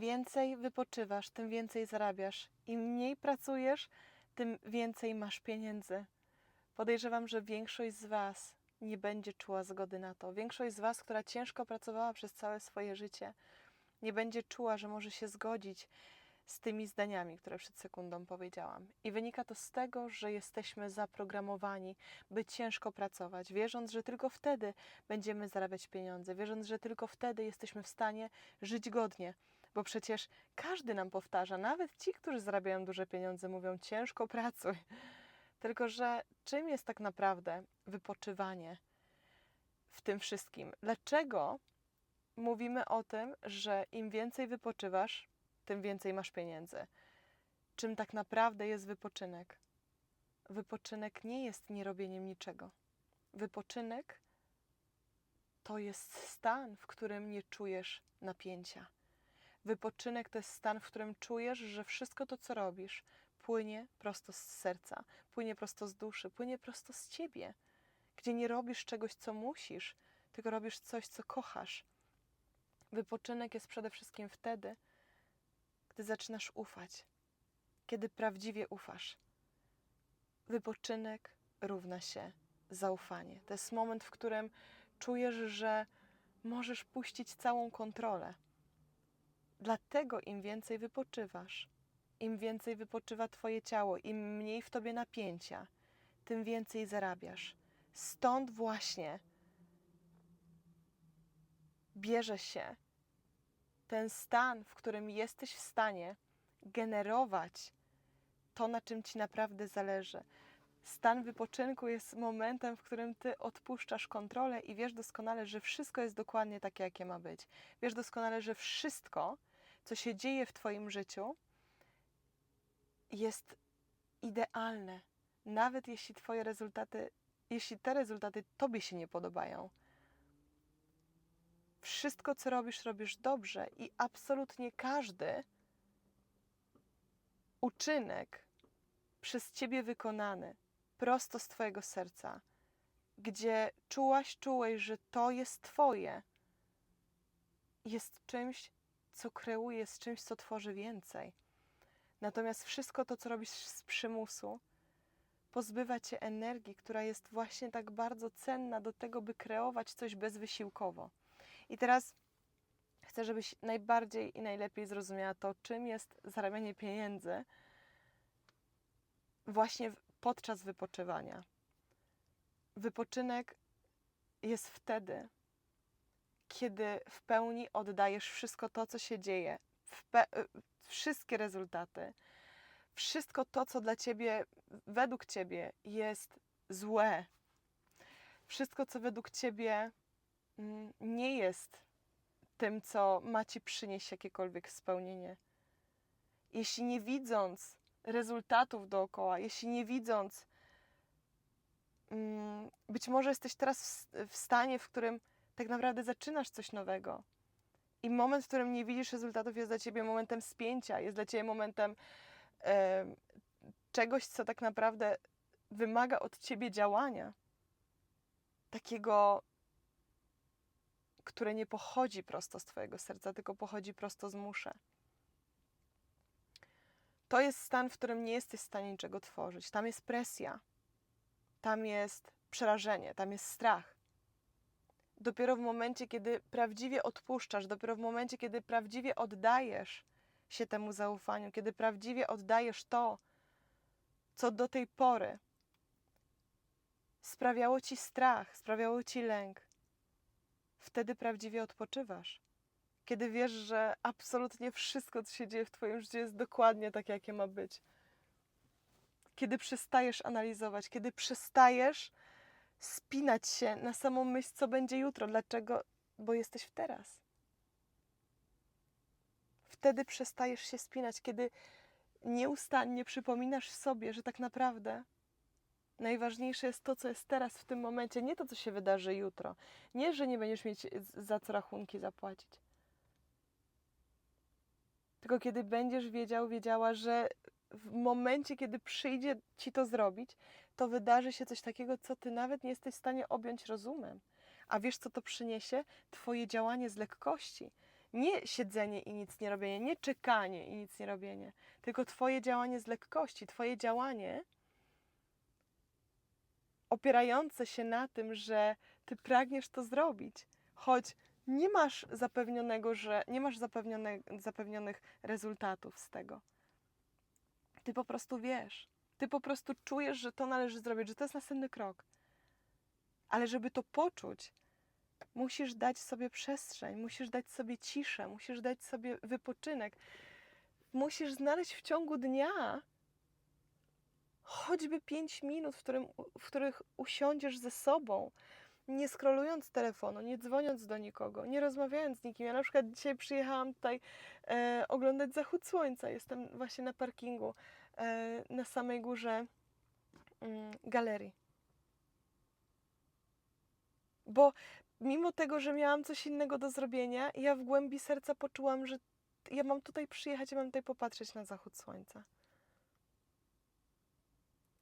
Więcej wypoczywasz, tym więcej zarabiasz. Im mniej pracujesz, tym więcej masz pieniędzy. Podejrzewam, że większość z Was nie będzie czuła zgody na to. Większość z Was, która ciężko pracowała przez całe swoje życie, nie będzie czuła, że może się zgodzić z tymi zdaniami, które przed sekundą powiedziałam. I wynika to z tego, że jesteśmy zaprogramowani, by ciężko pracować, wierząc, że tylko wtedy będziemy zarabiać pieniądze, wierząc, że tylko wtedy jesteśmy w stanie żyć godnie. Bo przecież każdy nam powtarza, nawet ci, którzy zarabiają duże pieniądze, mówią ciężko pracuj. Tylko, że czym jest tak naprawdę wypoczywanie w tym wszystkim? Dlaczego mówimy o tym, że im więcej wypoczywasz, tym więcej masz pieniędzy? Czym tak naprawdę jest wypoczynek? Wypoczynek nie jest nierobieniem niczego. Wypoczynek to jest stan, w którym nie czujesz napięcia. Wypoczynek to jest stan, w którym czujesz, że wszystko to, co robisz, płynie prosto z serca, płynie prosto z duszy, płynie prosto z ciebie, gdzie nie robisz czegoś, co musisz, tylko robisz coś, co kochasz. Wypoczynek jest przede wszystkim wtedy, gdy zaczynasz ufać, kiedy prawdziwie ufasz. Wypoczynek równa się zaufanie. To jest moment, w którym czujesz, że możesz puścić całą kontrolę. Dlatego im więcej wypoczywasz, im więcej wypoczywa Twoje ciało, im mniej w Tobie napięcia, tym więcej zarabiasz. Stąd właśnie bierze się ten stan, w którym jesteś w stanie generować to, na czym Ci naprawdę zależy. Stan wypoczynku jest momentem, w którym Ty odpuszczasz kontrolę i wiesz doskonale, że wszystko jest dokładnie takie, jakie ma być. Wiesz doskonale, że wszystko, co się dzieje w Twoim życiu, jest idealne. Nawet jeśli Twoje rezultaty, jeśli te rezultaty Tobie się nie podobają. Wszystko, co robisz, robisz dobrze i absolutnie każdy uczynek przez Ciebie wykonany, prosto z Twojego serca, gdzie czułaś, czułeś, że to jest Twoje, jest czymś, co kreuje, jest czymś, co tworzy więcej. Natomiast wszystko to, co robisz z przymusu, pozbywa cię energii, która jest właśnie tak bardzo cenna do tego, by kreować coś bezwysiłkowo. I teraz chcę, żebyś najbardziej i najlepiej zrozumiała to, czym jest zarabianie pieniędzy właśnie podczas wypoczywania. Wypoczynek jest wtedy, kiedy w pełni oddajesz wszystko to, co się dzieje, y, wszystkie rezultaty, wszystko to, co dla ciebie, według ciebie jest złe, wszystko, co według ciebie mm, nie jest tym, co ma ci przynieść jakiekolwiek spełnienie. Jeśli nie widząc rezultatów dookoła, jeśli nie widząc, mm, być może jesteś teraz w stanie, w którym tak naprawdę zaczynasz coś nowego. I moment, w którym nie widzisz rezultatów, jest dla ciebie momentem spięcia, jest dla ciebie momentem em, czegoś, co tak naprawdę wymaga od ciebie działania. Takiego, które nie pochodzi prosto z twojego serca, tylko pochodzi prosto z muszę. To jest stan, w którym nie jesteś w stanie niczego tworzyć. Tam jest presja, tam jest przerażenie, tam jest strach dopiero w momencie, kiedy prawdziwie odpuszczasz, dopiero w momencie, kiedy prawdziwie oddajesz się temu zaufaniu, kiedy prawdziwie oddajesz to, co do tej pory sprawiało ci strach, sprawiało ci lęk, wtedy prawdziwie odpoczywasz. Kiedy wiesz, że absolutnie wszystko, co się dzieje w Twoim życiu, jest dokładnie tak, jakie ma być. Kiedy przestajesz analizować, kiedy przestajesz spinać się na samą myśl, co będzie jutro. Dlaczego? Bo jesteś w teraz. Wtedy przestajesz się spinać, kiedy nieustannie przypominasz sobie, że tak naprawdę najważniejsze jest to, co jest teraz, w tym momencie, nie to, co się wydarzy jutro. Nie, że nie będziesz mieć za co rachunki zapłacić. Tylko kiedy będziesz wiedział, wiedziała, że w momencie, kiedy przyjdzie ci to zrobić, to wydarzy się coś takiego, co ty nawet nie jesteś w stanie objąć rozumem. A wiesz, co to przyniesie? Twoje działanie z lekkości. Nie siedzenie i nic nie robienie, nie czekanie i nic nie robienie, tylko Twoje działanie z lekkości, Twoje działanie opierające się na tym, że Ty pragniesz to zrobić, choć nie masz zapewnionego, że nie masz zapewnionych rezultatów z tego. Ty po prostu wiesz, ty po prostu czujesz, że to należy zrobić, że to jest następny krok. Ale żeby to poczuć, musisz dać sobie przestrzeń, musisz dać sobie ciszę, musisz dać sobie wypoczynek. Musisz znaleźć w ciągu dnia choćby 5 minut, w, którym, w których usiądziesz ze sobą, nie skrolując telefonu, nie dzwoniąc do nikogo, nie rozmawiając z nikim. Ja na przykład dzisiaj przyjechałam tutaj e, oglądać zachód słońca. Jestem właśnie na parkingu na samej górze mm, galerii. Bo mimo tego, że miałam coś innego do zrobienia, ja w głębi serca poczułam, że ja mam tutaj przyjechać, ja mam tutaj popatrzeć na zachód słońca.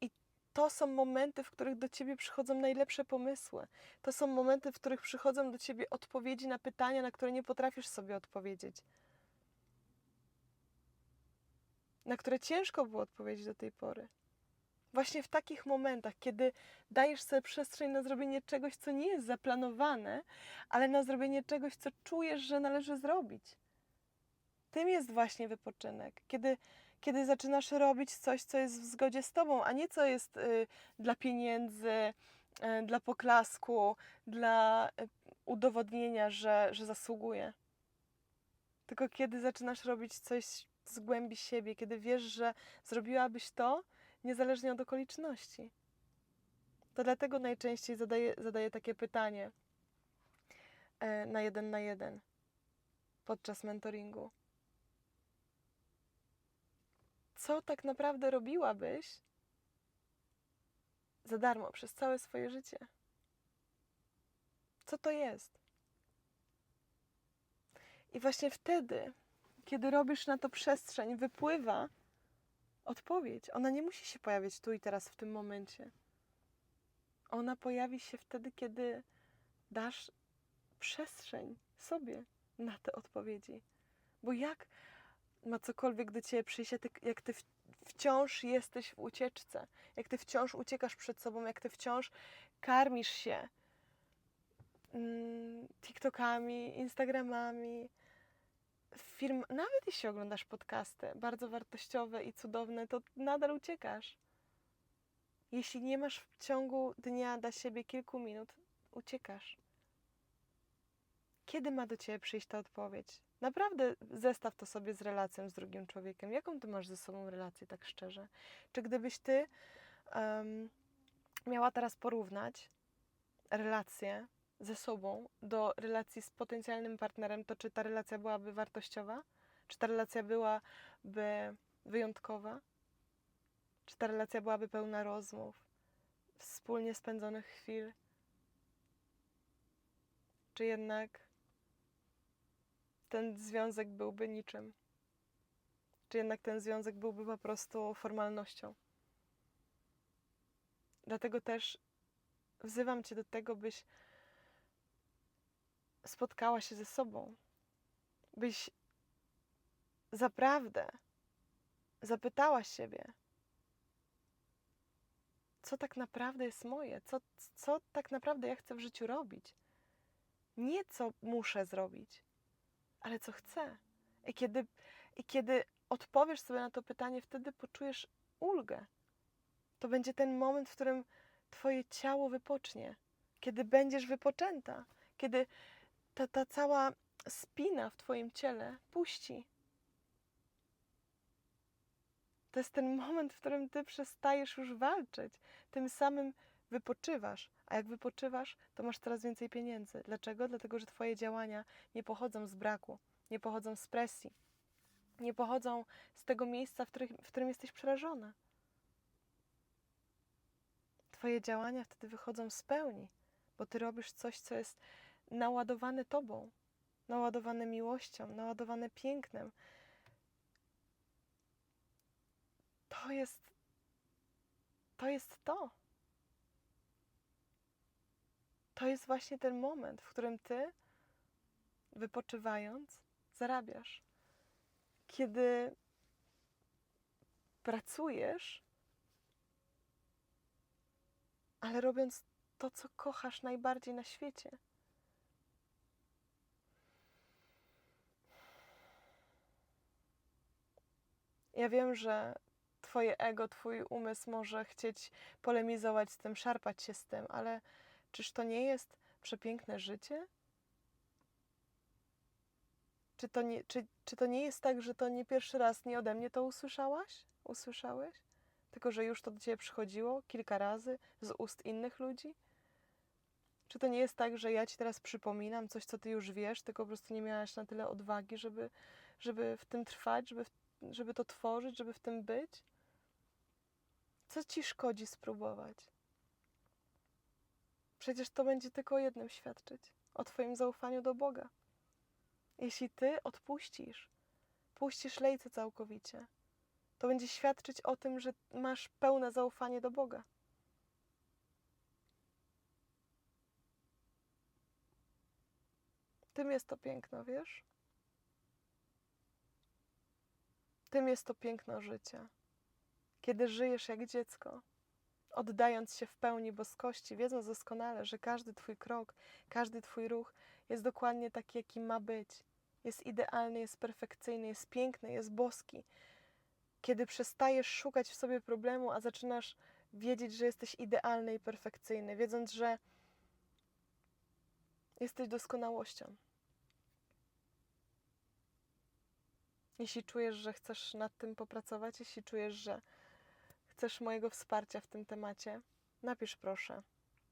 I to są momenty, w których do ciebie przychodzą najlepsze pomysły. To są momenty, w których przychodzą do ciebie odpowiedzi na pytania, na które nie potrafisz sobie odpowiedzieć. Na które ciężko było odpowiedzieć do tej pory. Właśnie w takich momentach, kiedy dajesz sobie przestrzeń na zrobienie czegoś, co nie jest zaplanowane, ale na zrobienie czegoś, co czujesz, że należy zrobić. Tym jest właśnie wypoczynek. Kiedy, kiedy zaczynasz robić coś, co jest w zgodzie z tobą, a nie co jest y, dla pieniędzy, y, dla poklasku, dla y, udowodnienia, że, że zasługuje. Tylko kiedy zaczynasz robić coś z głębi siebie, kiedy wiesz, że zrobiłabyś to, niezależnie od okoliczności. To dlatego najczęściej zadaję, zadaję takie pytanie e, na jeden na jeden podczas mentoringu. Co tak naprawdę robiłabyś za darmo przez całe swoje życie? Co to jest? I właśnie wtedy, kiedy robisz na to przestrzeń, wypływa odpowiedź. Ona nie musi się pojawić tu i teraz, w tym momencie. Ona pojawi się wtedy, kiedy dasz przestrzeń sobie na te odpowiedzi. Bo jak ma cokolwiek do ciebie przyjść, jak ty wciąż jesteś w ucieczce, jak ty wciąż uciekasz przed sobą, jak ty wciąż karmisz się mm, TikTokami, Instagramami, film, nawet jeśli oglądasz podcasty bardzo wartościowe i cudowne, to nadal uciekasz. Jeśli nie masz w ciągu dnia dla siebie kilku minut, uciekasz. Kiedy ma do ciebie przyjść ta odpowiedź? Naprawdę zestaw to sobie z relacją z drugim człowiekiem. Jaką ty masz ze sobą relację, tak szczerze? Czy gdybyś ty um, miała teraz porównać relację ze sobą do relacji z potencjalnym partnerem, to czy ta relacja byłaby wartościowa? Czy ta relacja byłaby wyjątkowa? Czy ta relacja byłaby pełna rozmów, wspólnie spędzonych chwil? Czy jednak ten związek byłby niczym? Czy jednak ten związek byłby po prostu formalnością? Dlatego też wzywam Cię do tego, byś spotkała się ze sobą, byś zaprawdę zapytała siebie, co tak naprawdę jest moje, co, co tak naprawdę ja chcę w życiu robić. Nie co muszę zrobić, ale co chcę. I kiedy, I kiedy odpowiesz sobie na to pytanie, wtedy poczujesz ulgę. To będzie ten moment, w którym Twoje ciało wypocznie, kiedy będziesz wypoczęta, kiedy ta, ta cała spina w Twoim ciele puści. To jest ten moment, w którym Ty przestajesz już walczyć. Tym samym wypoczywasz. A jak wypoczywasz, to masz coraz więcej pieniędzy. Dlaczego? Dlatego, że Twoje działania nie pochodzą z braku, nie pochodzą z presji, nie pochodzą z tego miejsca, w, których, w którym jesteś przerażona. Twoje działania wtedy wychodzą z pełni, bo Ty robisz coś, co jest naładowane Tobą, naładowane miłością, naładowane pięknem. To jest to. Jest to. To jest właśnie ten moment, w którym Ty, wypoczywając, zarabiasz, kiedy pracujesz, ale robiąc to, co kochasz najbardziej na świecie. Ja wiem, że Twoje ego, Twój umysł może chcieć polemizować z tym, szarpać się z tym, ale czyż to nie jest przepiękne życie? Czy to, nie, czy, czy to nie jest tak, że to nie pierwszy raz nie ode mnie to usłyszałaś? Usłyszałeś? Tylko, że już to do ciebie przychodziło kilka razy z ust innych ludzi? Czy to nie jest tak, że ja ci teraz przypominam coś, co ty już wiesz, tylko po prostu nie miałaś na tyle odwagi, żeby, żeby w tym trwać, żeby, żeby to tworzyć, żeby w tym być? Co ci szkodzi spróbować? Przecież to będzie tylko jednym świadczyć o Twoim zaufaniu do Boga. Jeśli Ty odpuścisz, puścisz lejce całkowicie, to będzie świadczyć o tym, że masz pełne zaufanie do Boga. Tym jest to piękno, wiesz? Tym jest to piękno życia. Kiedy żyjesz jak dziecko, oddając się w pełni boskości, wiedząc doskonale, że każdy Twój krok, każdy Twój ruch jest dokładnie taki, jaki ma być. Jest idealny, jest perfekcyjny, jest piękny, jest boski. Kiedy przestajesz szukać w sobie problemu, a zaczynasz wiedzieć, że jesteś idealny i perfekcyjny, wiedząc, że jesteś doskonałością. Jeśli czujesz, że chcesz nad tym popracować, jeśli czujesz, że chcesz mojego wsparcia w tym temacie, napisz proszę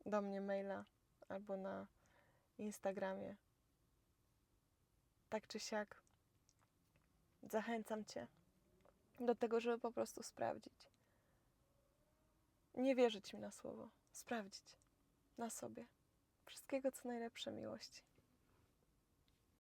do mnie maila albo na Instagramie. Tak czy siak, zachęcam Cię do tego, żeby po prostu sprawdzić. Nie wierzyć mi na słowo, sprawdzić na sobie. Wszystkiego, co najlepsze miłości.